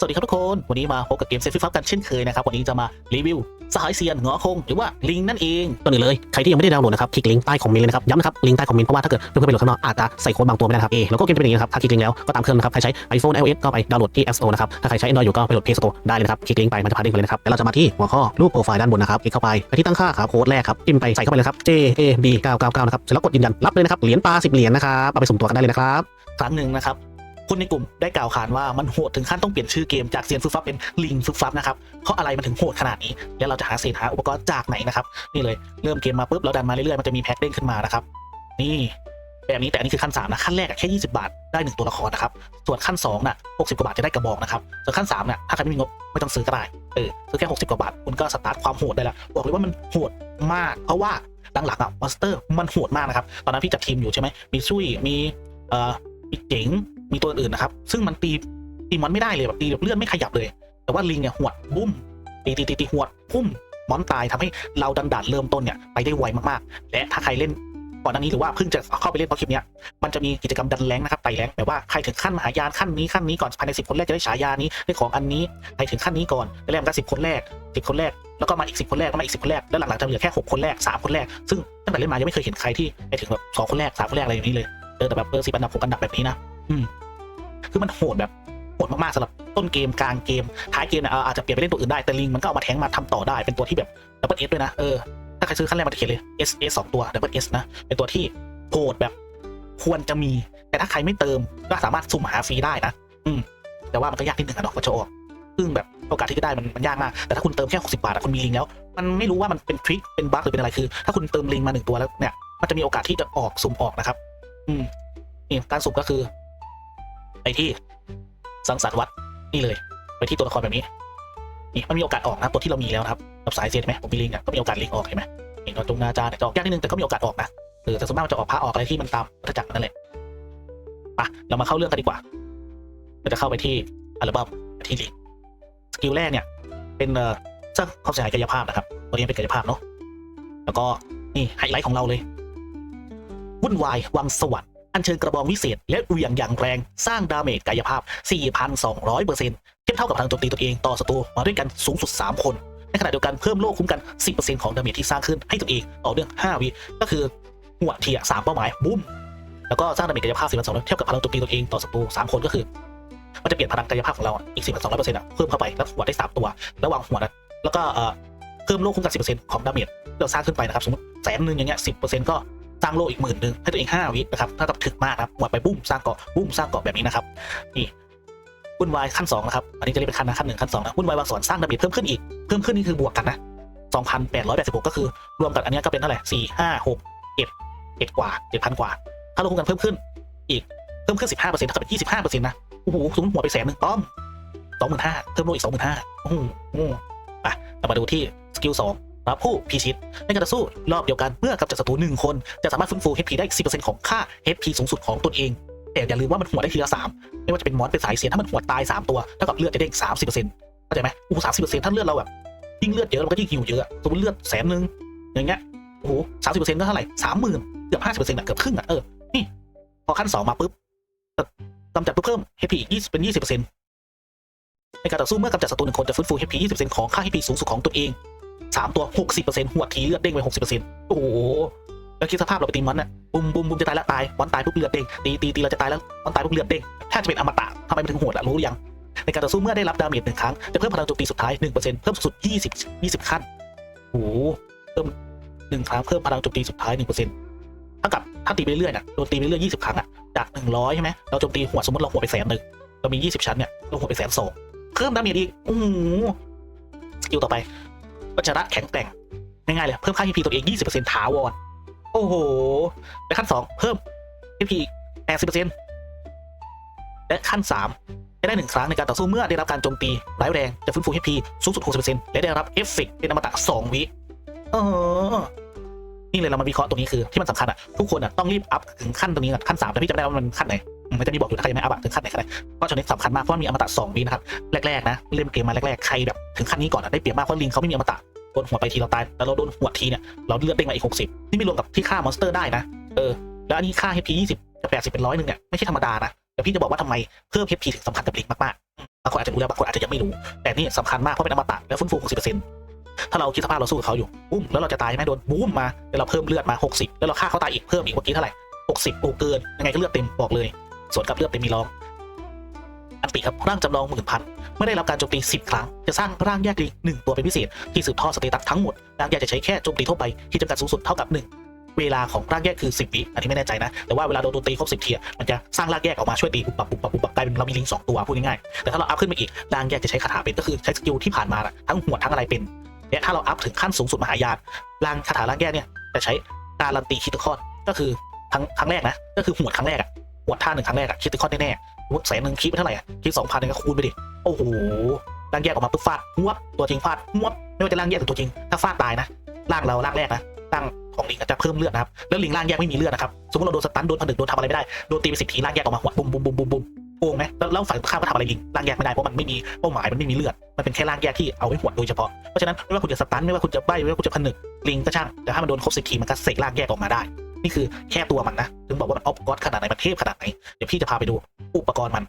สวัสดีครับทุกคน วันนี้มาพบกับเกมเซฟฟิฟับกันเช่นเคยนะครับ วันนี้จะมารีวิวสหายเซียนเหงอคง หรือว่าลิงนั่นเองก่อนอื่นเลย ใครที่ยังไม่ได้ดาวน์โหลดนะครับ คลิกลิงก์ใต้คอมเมนต์เลยนะครับ ย้ำนะครับ ลิงก์ใต้คอมเมนต์ เพราะว่าถ้าเกิดเพื่อนๆไปโหลดข้างนอกอาจจะใส่โค้ดบางตัวไม่ได้นะครับเอแล้วก็เกมจะเป็นอย่างนี้นะครับ ถ้าคลิกลิงก์แล้วก็ตามเครื่องนะครับ ใครใช้ iPhone iOS ก็ไปดาวน์โหลดที่ App Store นะครับ ถ้าใครใช้ Android อยู่ก็ไปโหลด Play Store ได้เลยนะครับ คลิกลิงก์ไปมันจะพาเด้งไปเลยนะครับแล้วเราจะมาที่หัวข้อรูปโปรไฟล์ด้านบนนะครับ คลิกเข้าไปไปที่ตั้งค่าครับโค้ดแรกครับจิ้มไปใส่เข้าไปเลยครับ J A B 999นะครับเสร็จแล้วกดยืนยันรับเลยนะครับเหรียญปลา10เหรียญนะครับเอาไปสุ่มตัวกันได้เลยนะครับครั้งหนึ่งนะครับ คนในกลุ่มได้กล่าวขานว่ามันโหดถึงขั้นต้องเปลี่ยนชื่อเกมจากเซียนฟึบฟับเป็นลิงฟึบฟับนะครับเพราะอะไรมันถึงโหดขนาดนี้ แล้วเราจะหาเศษหาอุปกรณ์จากไหนนะครับนี่เลยเริ่มเกมมาปุ๊บเราดันมาเรื่อยๆมันจะมีแพ็คเด้งขึ้นมานะครับนี่แบบนี้แต่อันนี้คือขั้น 3 นะ ขั้นแรกแค่ 20 บาท ได้ 1 ตัวละครนะครับ ส่วนขั้น2น่ะ60 กว่าบาทจะได้กระบอกนะครับ ส่วนขั้น3น่ะถ้าใครไม่มีงบไม่ต้องซื้อก็ได้เออซื้อแค่ 60 กว่าบาท คุณก็สตาร์ทความโหดได้แล้ว บอกเลยว่ามันโหดมาก เพราะว่าหลังๆอะมอนสเตอร์มันโหดมากนะครับ ตอนนั้นพี่จัดทีมอยู่ใช่ไหมมีซุยมีเอ่อมีเจ๋ง มีตัวอื่นนะครับ ซึ่งมันตีตีมอนไม่ได้เลยแบบตีแบบเลื่อนไม่ขยับเลย แต่ว่าลิงเนี่ยหวดบุ้มตีตีตีตีหวดพุ่มมอนตายทำให้เราดันดันเริ่มต้นเนี่ยไปได้ไวมากๆ และถ้าใครเล่นก่อนหน้านี้หรือว่าเพิ่งจะเข้าไปเล่นเพราะคลิปเนี้ยมันจะมีกิจกรรมดันแรงนะครับไต่แรงแบบว่าใครถึงขั้นมหายานขั้นนี้ขั้นนี้ก่อนภายในสิบคนแรกจะได้ฉายานี้ได้ของอันนี้ใครถึงขั้นนี้ก่อนได้แรกได้สิบคนแรกสิบคนแรกแล้วก็มาอีกสิบคนแรกแล้วมาอีกสิบคนแรกแล้วหลังๆจะเหลือแค่หกคนแรกสามคนแรกซึ่งตั้งแต่เล่นมายังไม่เคยเห็นใครที่ไปถึงแบบสองคนแรกสามคนแรกอะไรอย่างนี้เลยเออแต่แบบเออสิบอันดับหกอันดับแบบนี้นะ อืมคือมันโหดแบบโหดมากๆสำหรับต้นเกมกลางเกมท้ายเกมเนี่ยอาจจะเปลี่ยนไปเล่นตัวอื่นได้แต่ลิงมันก็เอามาแทงมาทำต่อได้เป็นตัวที่แบบดับเบิลเอสด้วยนะเออถ้าใครซื้อขั้นแรกมันจะเขียนเลย S S สองตัวดับเบิลเอสนะเป็นตัวที่โหดแบบ ควรจะมี แต่ถ้าใครไม่เติมก็สามารถสุ่มหาฟรีได้นะอืมแต่ว่ามันก็ยากนิดนึงอะเนาะกว่าจะออกซึ่งแบบโอกาสที่จะได้มันมันยากมาก แต่ถ้าคุณเติมแค่60บาทคุณมีลิงแล้ว มันไม่รู้ว่ามันเป็นทริคเป็นบั๊กหรือเป็นอะไรคือ ถ้าคุณเติมลิงมาหนึ่งตัวแล้วเนี่ยมันจะมีโอกาสที่จะออกสุ่มออกนะครับ อืมนี่การสุ่มก็คือ ไปที่สังสรรค์วัดนี่เลย ไปที่ตัวละครแบบนี้นี่มันมีโอกาสออกนะตัวที่เรามีแล้วนะครับแบบสายเซนไหมผมมีลิงก์ก็มีโอกาสลิงก์ออกเห็นไหมนี่ตรงนาจาเนี่ยจะออกยากนิดนึงแต่ก็มีโอกาสออกนะเออแต่ส่วนมากมันจะออกพระออกอะไรที่มันตามวัฏจักรนั่นแหละไปเรามาเข้าเรื่องกันดีกว่าเราจะเข้าไปที่อัลบั้มที่ลิงก์สกิลแรกเนี่ย เป็นเอ่อสร้างความเสียหายกายภาพนะครับตัวนี้เป็นกายภาพเนาะแล้วก็นี่ไฮไลท์ของเราเลยวุ่นวายวังสวัสดิ์ อัญเชิญกระบองวิเศษ และเหวี่ยงอย่างแรงสร้างดาเมจกายภาพ 4,200เปอร์เซ็นต์เทียบเท่ากับพลังโจมตีตัวเองต่อศัตรูมาด้วยกันสูงสุด 3 คนในขณะเดียวกันเพิ่มโล่คุ้มกัน 10%ของดาเมจที่สร้างขึ้นให้ตัวเองต่อเนื่อง5วิก็คือหัวเทียสามเป้าหมายบุ้มแล้วก็สร้างดาเมจกายภาพ4,200เทียบกับพลังโจมตีตัวเองต่อศัตรูสามคนก็คือมันจะเปลี่ยนพลังกายภาพของเราอีก10-200%อะเพิ่มเข้าไปแล้วหัวได้ 3 ตัวแล้ววางหัวนะแล้วก็เอ่อเพิ่มโล่คุ้มกัน 10%ของดาเมจที่เราสร้างขึ้นไปนะครับสมมติแสนหนึ่งอย่างเงี้ย10%ก็ สร้างโล่อีกหมื่นหนึ่งให้ตัวเอง5วินะครับถ้ากับถึกมากครับหัวไปบุ้มสร้างเกาะบุ้มสร้างเกาะแบบนี้นะครับนี่วุ่นวายขั้น2นะครับอันนี้จะเรียกเป็นขั้นนะขั้นหนึ่งขั้นสองนะวุ่นวายวางสอนสร้างดาเมจเพิ่มขึ้นอีกเพิ่มขึ้นนี่คือบวกกันนะ2,886ก็คือรวมกันอันนี้ก็เป็นเท่าไหร่4 5 6 7 7กว่า7,000กว่าถ้าล่คุ้มกันเพิ่มขึ้นอีกเพิ่มขึ้น 15%เท่ากับเป็น25%นะโอ้โหสมมติหัวไปแสนหนึ่งต้อมสองหมื่นห้าเพิ่มโลอีกสองหมื่นห้าโอ้โหอ้โหไปเรามาดูที่สกิล รับผู้พิชิต ในการต่อสู้รอบเดียวกันเมื่อกำจัดศัตรูหนึ่งคนจะสามารถฟื้นฟู HP ได้สิบเปอร์เซ็นต์ของค่า HP สูงสุดของตนเอง แต่อย่าลืมว่ามันหัวได้ทีละสามไม่ว่าจะเป็นมอนเป็นสายเสียนถ้ามันหัวตายสามตัวเท่ากับเลือดจะเด้งสามสิบเปอร์เซ็นต์เข้าใจไหมโอ้สามสิบเปอร์เซ็นต์ถ้าเลือดเราแบบยิ่งเลือดเยอะมันก็ยิ่งหิวเยอะสมมติเลือดแสนหนึ่งอย่างเงี้ยโอ้โหสามสิบเปอร์เซ็นต์ก็เท่าไหร่สามหมื่นเกือบห้าสิบเปอร์เซ็นต์อะเกือบครึ่งอะเออนี่พอขั้นสองมาปุ๊บกำจัดปุ๊บเพิ่ม HP อีก20เป็นยี่สิบเปอร์เซ็นต์ในการต่อสู้เมื่อกำจัดศัตรูหนึ่งคนจะฟื้นฟู HP 20%ของค่า HP สูงสุดของตนเอง สามตัว60%หัวทีเลือดเด้งไป60%โอ้โหแล้วคิดสภาพเราไปตีมอนน่ะบุมบุมบุมจะตายแล้วตายมอนตายปุ๊บเลือดเด้งตีตีตีเราจะตายแล้วมอนตายปุ๊บเลือดเด้งถ้าจะเป็นอมตะทำไมมันถึงโหดอะรู้หรือยังในการต่อสู้เมื่อได้รับดาเมจหนึ่งครั้งจะเพิ่มพลังโจมตีสุดท้าย1%เปอร์เซ็นต์เพิ่มสุด20 20ขั้นโอ้โหเพิ่มหนึ่งครั้งเพิ่มพลังโจมตีสุดท้าย1%เท่ากับถ้าตีไปเรื่อยๆน่ะโดนตีไปเรื่อยๆ20ครั้งอะจาก100ใช่ไหมเราโจมตีหัวสมมติเราหัวไปแสนหนึ่งเรามี20ชั้นเนี่ยเราหัวไปแสนสองเพิ่มดาเมจอีกโอ้โหสกิลต่อไป วัชระแข็งแกร่งง่ายๆเลย เพิ่มค่า HP ตัวเอง 20%ถาวร โอ้โห และขั้น 2 เพิ่ม HP 80%และขั้น 3 จะได้หนึ่งครั้งในการต่อสู้เมื่อได้รับการโจมตีร้ายแรง จะฟื้นฟู HP สูงสุด 60%และได้รับเอฟเฟกต์เป็นอมตะ 2 วิเออนี่เลยเรามาวิเคราะห์ตรงนี้คือที่มันสำคัญอะ ทุกคนอะต้องรีบอัพถึงขั้นตรงนี้ก่อนขั้น3แต่พี่จำไม่ได้ว่ามันขั้นไหน มมันจะมีบอกอยู่ถ้าใครยังไม่อัพอะถึงขั้นไหนก็ได้เพราะช็อตนี้สำคัญมากเพราะมีอมตะ2วินะครับแรกๆนะเล่นเกมมาแรกๆใครแบบถึงขั้นนี้ก่อนอะได้เปรียบมากเพราะลิงเขาไม่มีอมตะโดนหัวไปทีเราตายแต่เราโดนหัวทีเนี่ยเราเลือดเด้งมาอีก60นี่ไม่รวมกับที่ฆ่ามอนสเตอร์ได้นะเออแล้วอันนี้ค่า HP 20กับ80เป็นร้อยหนึ่งเนี่ยไม่ใช่ธรรมดานะแต่พี่จะบอกว่าทำไมเพิ่ม HP ถึงสำคัญกับลิงมากๆบางคนอาจจะรู้แล้วบางคนอาจจะยังไม่รู้แต่นี่สำคัญมากเพราะเป็นอมตะและฟื้นฟู60%ถ้าเราคิดสภาพเราสู้กับเขาอยู่ปุ้มแล้วเราจะตายใช่ไหมโดนบูมมาแล้วเราเพิ่มเลือดมา 60 แล้วเราฆ่าเขาตายอีกเพิ่มอีกเมื่อกี้เท่าไหร่60โอเกินยังไงก็เลือดเต็มบอกเลย ส่วนกับเลือดเต็มมีร้องอันติครับร่างจำลองหมื่นพันเมื่อได้รับการโจมตี 10 ครั้ง จะสร้างร่างแยกลิงหนึ่งตัวเป็นพิเศษ ที่สืบทอดสเตตัสทั้งหมด ร่างแยกจะใช้แค่โจมตีทั่วไปที่จำกัดสูงสุดเท่ากับ 1 เวลาของร่างแยกคือ 10วิอันนี้ไม่แน่ใจนะ แต่ว่าเวลาโดนโจมตีครบ 10ทีอะมันจะสร้างร่างแยกออกมาช่วยตีปุบปับปุบปับปุบปับกลายเป็นเรามีลิงสองตัวพูดง่ายๆแต่ถ้าเราอัพขึ้นมาอีกร่างแยกจะใช้คาถาเป็นก็คือใช้สกิลที่ผ่านมาทั้งหัวดทั้งอะไรเป็นและถ้าเราอัพถึงขั้นสูงสุดมหายานร่างคาถาร่างแยกเนี่ยจะใช้การันตีคิดคอนก็คือครั้งครั้งแรกนะก็คือหัวครั้งแรกอะ หัวดท่าหนึ่งครั้งแรกอะคิดคอนแน่ๆสมมติแสนหนึ่งคิดไปเท่าไหร่อะคิดสองพันเนี่ยก็คูณไปดิโอ้โหร่างแยกออกมาปุ๊บฟาดหัวบตัวจริงฟาดหัวบไม่ว่าจะร่างแยกหรือตัวจริง ถ้าฟาดตายนะร่างเราร่างแรกนะร่างของลิงจะเพิ่มเลือดนะครับแล้วลิงร่างแยกไม่มีเลือดนะครับสมมติเราโดนสตันโดนผนึกโดนทำอะไรไม่ได้โดนตีไปสิบทีร่างแยกออกมาหัวบุมบุมบุมบุมบุมโกงไหมแล้วฝ่ายข้ามก็ทำอะไรลิงร่างแยกไม่ได้เพราะมันไม่มีเป้าหมายมันไม่มีเลือดมันเป็นแค่ร่างแยกที่เอาไว้หวโดยเฉพาะเพราะฉะนั้นไม่ว่าคุณจะสตันไม่ว่าคุณจะใบไม่ว่าคุณจะผนึกลิงก็ช่างแต่ถ้ามันโดนครบสิบทีมันก็เสกร่างแยกออกมาได้ นี่คือแค่ตัวมันนะ ถึงบอกว่ามันออฟกอดขนาดไหน มันเทพขนาดไหน เดี๋ยวพี่จะพาไปดูอุปกรณ์มัน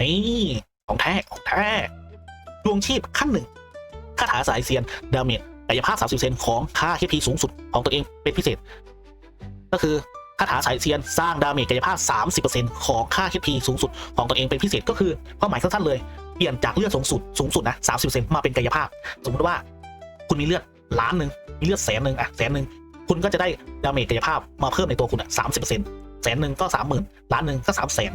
นี่ของแท้ของแท้ดวงชีพขั้นหนึ่งคาถาสายเซียนดาเมจกายภาพ 30%ของค่า HP สูงสุดของตัวเองเป็นพิเศษ ก็คือคาถาสายเซียนสร้างดาเมจกายภาพ 30%ของค่า HP สูงสุดของตัวเองเป็นพิเศษก็คือความหมายสั้นๆเลย เปลี่ยนจากเลือดสูงสุดสูงสุดนะ30%มาเป็นกายภาพ สมมติว่า คุณมีเลือดล้านหนึ่งมีเลือดแสนหนึ่งอะแสนหนึ่ง คุณก็จะได้ดาเมจกายภาพมาเพิ่มในตัวคุณอะ30%แสนหนึ่งก็สามหมื่นล้านหนึ่งก็สามแสน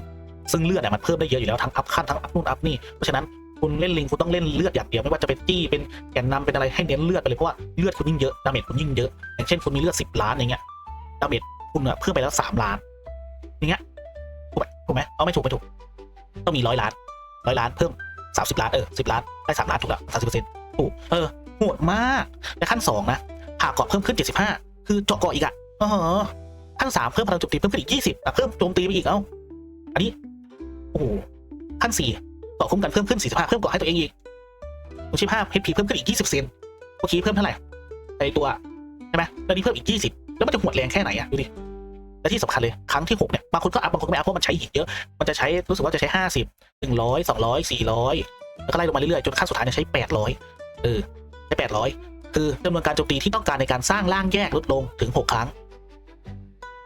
ซึ่งเลือดเนี่ยมันเพิ่มได้เยอะอยู่แล้วทั้งอัพขั้นทั้งอัพนู่นอัพนี่เพราะฉะนั้นคุณเล่นลิงคุณต้องเล่นเลือดอย่างเดียวไม่ว่าจะเป็นจี้เป็นแกนนำเป็นอะไรให้เน้นเลือดไปเลยเพราะว่าเลือดคุณยิ่งเยอะดาเมจคุณยิ่งเยอะอย่างเช่นคุณมีเลือดสิบล้านอย่างเงี้ยดาเมจคุณอะเพิ่มไปแล้วสามล้านอย่างเงี้ยถูกไหมถูกไหมเอาไม่ถูกไม่ถูกต้องมีร้อยล้านร้อยล้านเพิ่มสามสิบล้านเออสิบล้านได้สามล้านถูกแล้วสามสิบเปอร์เซ็นต์ถูกเออโหดมากและขั้นสองนะผ่าเกาะเพิ่มขึ้นเจ็ดสิบห้า คือเจาะเกาะอีกอะอ๋อขั้นสามเพิ่มพลังโจมตีเพิ่มขึ้นอีกยี่สิบเพิ่มโจมตีไปอีกเอ้าอันนี้โอ้โหขั้นสี่เกาะคุ้มกันเพิ่มขึ้น45เพิ่มเกาะให้ตัวเองอีกตัวชิบห้าเพชรผีเพิ่มขึ้นอีก20เซนเมื่อกี้เพิ่มเท่าไหร่ไอตัวใช่ไหมแล้วนี้เพิ่มอีก20แล้วมันจะหวดแรงแค่ไหนอะดูดิและที่สำคัญเลยครั้งที่6เนี่ยบางคนก็อัพบางคนไม่อัพเพราะมันใช้หินเยอะมันจะใช้รู้สึกว่าจะใช้50 100 200 400แล้วก็ไล่ลงมาเรื่อยๆจนขั้นสุดท้ายเนี่ยใช้800เออใช้800 คือจำนวนการโจมตีที่ต้องการในการสร้างร่างแยกลดลงถึง 6 ครั้ง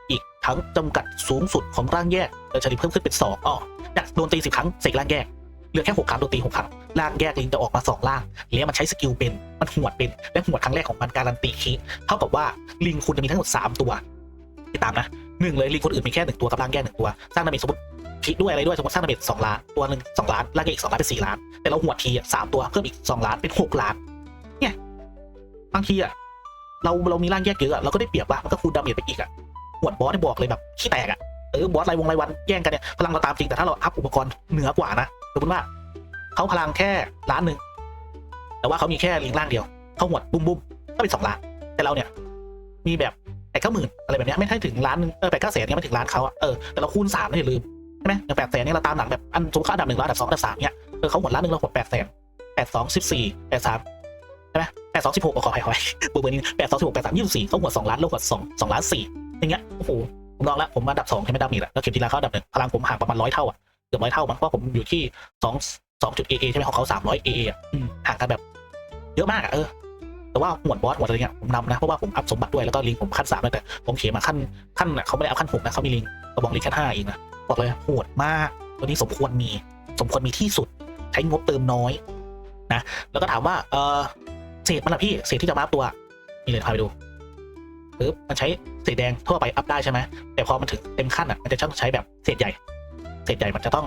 อีกทั้งจำกัดสูงสุดของร่างแยกจะเฉลี่ยเพิ่มขึ้นเป็น2อ๋อจากโดนตีสิบครั้งเสกร่างแยกเหลือแค่หกครั้งโดนตีหกครั้ง ร่างแยกลิงจะออกมาสองร่าง แล้วมันใช้สกิลเป็น มันหวดเป็น และหวดครั้งแรกของมันการันตีคีเท่ากับว่าลิงคุณจะมีทั้งหมดสามตัวติดตามนะหนึ่งเลยลิงคนอื่นมีแค่หนึ่งตัวกับร่างแยกหนึ่งตัว สร้างดาเมจสมมติคีด้วยอะไรด้วยสมมติสร้างดาเมจสองล้านตัวหนึ่งสองล้านร่างแยกอีกสองล้านเป็นสี่ล้าน แต่เราหวดทีสามตัวเพิ่มอีกสองล้านเป็นหกล้าน บางทีอะเราเรามีร่างแยกเยอะอะเราก็ได้เปรียบว่ามันก็คูณดาเมจไปอีกอะหวดบอสได้บอกเลยแบบขี้แตกอะเออบอสรายวงรายวันแย่งกันเนี่ยพลังเราตามจริงแต่ถ้าเราอัพอุปกรณ์เหนือกว่านะสมมติว่าเขาพลังแค่ล้านหนึ่งแต่ว่าเขามีแค่ลิงล่างเดียวเขาหวดบุ้มบุ้มก็เป็นสองล้าน แต่เราเนี่ย มีแบบแปดเก้าหมื่นอะไรแบบเนี้ยไม่ใช่ถึงล้านนึงเออแปดเก้าแสนเนี่ยไม่ถึงล้านเขาอะเออแต่เราคูณสามนะอย่าลืมใช่ไหมอย่างแปดแสนเนี่ยเราตามหลังแบบอันสมมติเขาอันดับหนึ่งเราอันดับสองอันดับสามเนี่ยเออเขาหวดล้านหนึ่งเราหวดแปดแสนแปดสองสิบสี่แปดสามใช่ไหม แปดสองสิบหกขออภัยขออภัยเบอร์เบอร์นี้แปดสองสิบหกแปดสามยี่สิบสี่เขาหวสองล้านเราหวสองสองล้านสี่อย่างเงี้ยโอ้โหผมลองแล้วผมอันดับสองใช่ไหมดามีแหละแล้วเข็มทีละเขาดับหนึ่งพลังผมห่างประมาณร้อยเท่าอะเกือบร้อยเท่ามั้งเพราะผมอยู่ที่สองสองจุดเอเอใช่ไหมของเขาสามร้อยเอเอะอืมห่างกันแบบเยอะมากอะเออแต่ว่าหมวดบอสหมวดอะไรเงี้ยผมนำนะเพราะว่าผมอัพสมบัติด้วยแล้วก็ลิงผมขั้นสามเลยแต่ผมเขียนมาขั้นขั้นน่ะเขาไม่ได้เอาขั้นหกนะเขามีลิงกระบอกลิงแค่ห้าเองนะบอกเลยโหดมากตัวนี้สมควรมีสมควรมีที่สุด ใช้งบเติมน้อยนะแล้วก็ถามว่าเออ ษมันละพี่เศษที่จะมาอัพตัวนี่เลยพาไปดูปึ๊บมันใช้เศษแดงทั่วไปอัพได้ใช่ไหมแต่พอมันถึงเต็มขั้นอะมันจะต้องใช้แบบเศษใหญ่ เศษใหญ่มันจะต้อง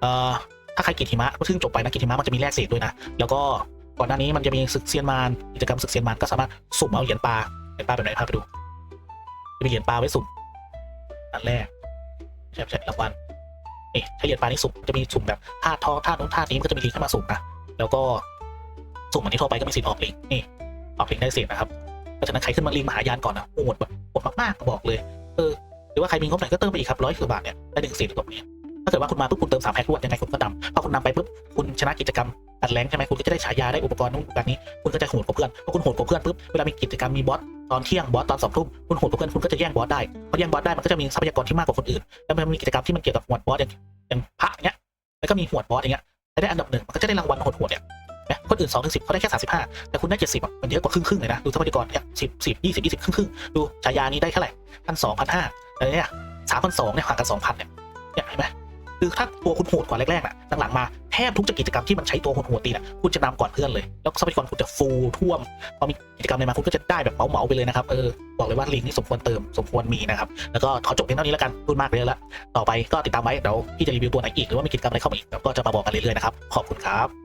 เอ่อถ้าใครกิจหิมะก็ซึ่งจบไปนะกิจหิมะมันจะมีแลกเศษด้วยนะแล้วก็ก่อนหน้านี้มันจะมีศึกเซียนมารกิจกรรมศึกเซียนมารก็สามารถสุ่มเอาเหรียญปลาเหรียญปลาแบบไหนพาไปดูจะมีเหรียญปลาไว้สุ่มอันแรกใช่ใช่รางวัลนี่ใช้เหรียญปลานี่สุ่มจะมีสุ่มแบบท่าทองท่านู้นท่านี้มันก็จะมีลิงก์เข้ามาสุ่มนะแล้วก็ สุ่มอันนี้ทั่วไปก็มีสิทธิ์ออกลิงนี่ออกลิงได้เศษนะครับเพราะฉะนั้นใครขึ้นมาลิงมหายานก่อนนะโหดแบบโหดมากๆบอกเลยเออหรือว่าใครมีงบไหนก็เติมไปอีกครับร้อยคือบาทเนี่ยได้หนึ่งเศษตรงนี้ถ้าเกิดว่าคุณมาปุ๊บคุณเติมสามแพ็ครวดยังไงคุณก็ดำพอคุณนำไปปุ๊บคุณชนะกิจกรรมอัดแรงใช่ไหมคุณก็จะได้ฉายาได้อุปกรณ์นู้นอุปกรณ์นี้คุณก็จะโหดกว่าเพื่อนพอคุณโหดกว่าเพื่อนปุ๊บเวลามีกิจกรรมมีบอสตอนเที่ยงบอสตอนสองทุ่มคุณโหดกว่าเพื่อนคุณก็จะแย่งบอสได้พอแย่งบอสได้มันก็จะมีทรัพยากรที่มากกว่าคนอื่น แล้วมันมีกิจกรรมที่มันเกี่ยวกับหวดบอสอย่างอย่างพระเงี้ยแล้วก็มีหวดบอสอย่างเงี้ยได้อันดับหนึ่งมันก็จะได้รางวัลโหดๆเนี่ย นะคนอื่นสองถึงสิบเขาได้แค่สามสิบห้าแต่คุณได้เจ็ดสิบอะมันเยอะกว่าครึ่งๆเลยนะ ดูทรัพยากรเนี่ยสิบสิบยี่สิบยี่สิบครึ่งๆดูฉายานี้ได้เท่าไหร่พันสองพันห้าแต่เนี่ยสามพันสองเนี่ยห่างกันสองพันเนี่ยเนี่ยเห็นไหมคือถ้าตัวคุณโหดกว่าแรกๆน่ะหลังๆมาแทบทุกกิจกรรมที่มันใช้ตัวโหดๆตีน่ะคุณจะนำก่อนเพื่อนเลย แล้วทรัพยากรคุณจะฟูท่วมพอมีกิจกรรมอะไรมาคุณก็จะได้แบบเหมาๆไปเลยนะครับเออบอกเลยว่าลิงนี่สมควรเติมสมควรมีนะครับแล้วก็ขอจบเพียงเท่านี้แล้วกันพูดมากเลยละต่อไปก็ติดตามไว้เดี๋ยวพี่จะรีวิวตัวไหนอีกหรือว่ามีกิจกรรมอะไรเข้ามาอีกก็จะมาบอกกันเรื่อยๆนะครับขอบคุณครับ